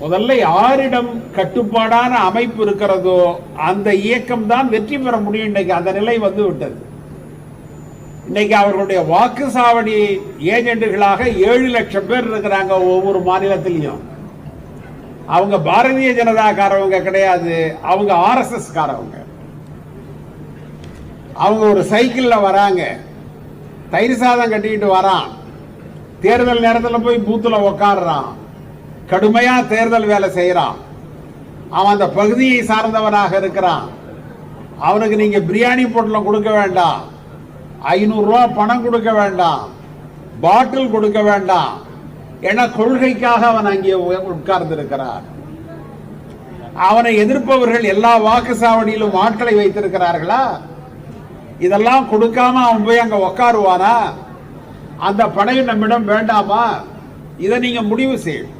முதல்ல யாரிடம் கட்டுப்பாடான அமைப்பு இருக்கிறதோ அந்த இயக்கம் தான் வெற்றி பெற முடியும். இன்னைக்கு அந்த நிலை வந்து விட்டது. இன்னைக்கு அவர்களுடைய வாக்கு சாவடி ஏஜென்ட்டுகளாக ஏழு லட்சம் பேர் இருக்கிறாங்க ஒவ்வொரு மாநிலத்திலையும். அவங்க பாரதிய ஜனதாக்காரவங்க கிடையாது அவங்க ஆர்எஸ்எஸ் காரவங்க அவங்க ஒரு சைக்கிள்ல வராங்க. தயிர் சாதம் கட்டிக்கிட்டு வரான். தேர்தல் நேரத்தில் போய் பூத்துல உக்காடுறான் கடுமையா தேர்தல் வேலை செய்யறான். அவன் அந்த பகுதியை சார்ந்தவனாக இருக்கிறான். அவனுக்கு நீங்க பிரியாணி பொட்டலம் கொடுக்க வேண்டாம். ஐநூறு ரூபா பணம் கொடுக்க வேண்டாம். பாட்டில் கொடுக்க வேண்டாம். என கொள்கைக்காக அவன் அங்கே உட்கார்ந்து இருக்கிறார் அவனை எதிர்ப்பவர்கள் எல்லா வாக்கு சாவடியிலும் ஆட்களை வைத்திருக்கிறார்களா? இதெல்லாம் கொடுக்காம அவன் போய் அங்க உட்காருவானா அந்த படையும் நம்மிடம் வேண்டாமா? இதை நீங்க முடிவு செய்யும்